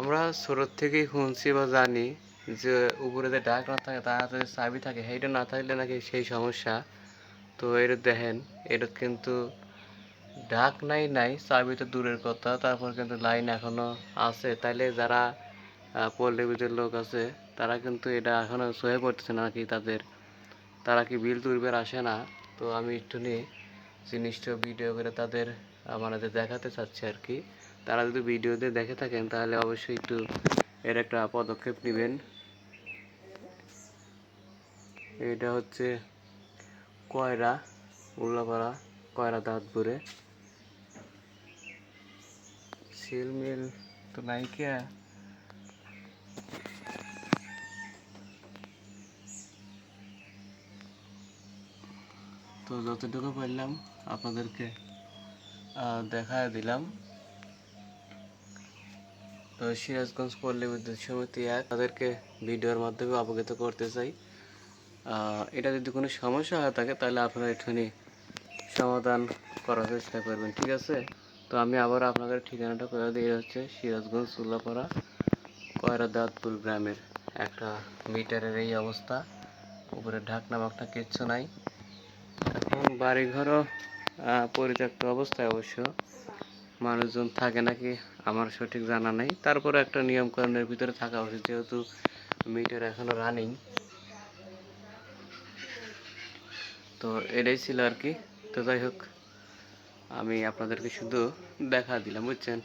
আমরা ছোটোর থেকেই শুনছি বা জানি যে উপরে যে ডাক না থাকে, তার চাবি থাকে, সেইটা না থাকলে নাকি সেই সমস্যা। তো এটা দেখেন, এটা কিন্তু ডাক নাই নাই, চাবি তো দূরের কথা, তারপর কিন্তু লাইন এখনও আছে। তাইলে যারা পল্লীবিদের লোক আছে, তারা কিন্তু এটা এখনও সহে পড়তেছে না নাকি তাদের? তারা কি বিল তুলবার আসে না? তো আমি একটু নিয়ে জিনিসটা ভিডিও করে তাদের আমাদের দেখাতে চাচ্ছি আর কি। তারা যদি ভিডিওতে দেখে থাকেন, তাহলে অবশ্যই একটু এর একটা পদক্ষেপ নেবেন। এটা হচ্ছে কয়রা, উল্লাপাড়া, কয়রা দাঁতপুরে। সিল মিল তো নাই কে তো যতটুকু পারলাম আপনাদেরকে দেখা দিলাম। সিরাজগঞ্জ পল্লী বিদ্যুৎ সমিতি এক। তাদেরকে ভিডিওর মাধ্যমে অবগত করতে চাই। এটা যদি কোনো সমস্যা হয়ে থাকে, তাহলে আপনারা এখানে সমাধান করার চেষ্টা করবেন, ঠিক আছে? তো আমি আবার আপনাদের ঠিকানাটা করে দিয়ে হচ্ছে সিরাজগঞ্জ চুল্লাপাড়া কয়রা দাঁতপুর গ্রামের একটা মিটারের এই অবস্থা। উপরে ঢাকনা বাকনা কিচ্ছু নাই। এখন বাড়িঘরও পরিত্যক্ত অবস্থায় অবশ্য। মানুষজন থাকে নাকি আমার সঠিক জানা নেই। তারপরে একটা নিয়মকানুনের ভিতরে থাকা উচিত, যেহেতু মিটার এখনও রানিং তো এটাই ছিল আর কি। তো যাই হোক, আমি আপনাদেরকে শুধু দেখা দিলাম, বুঝছেন?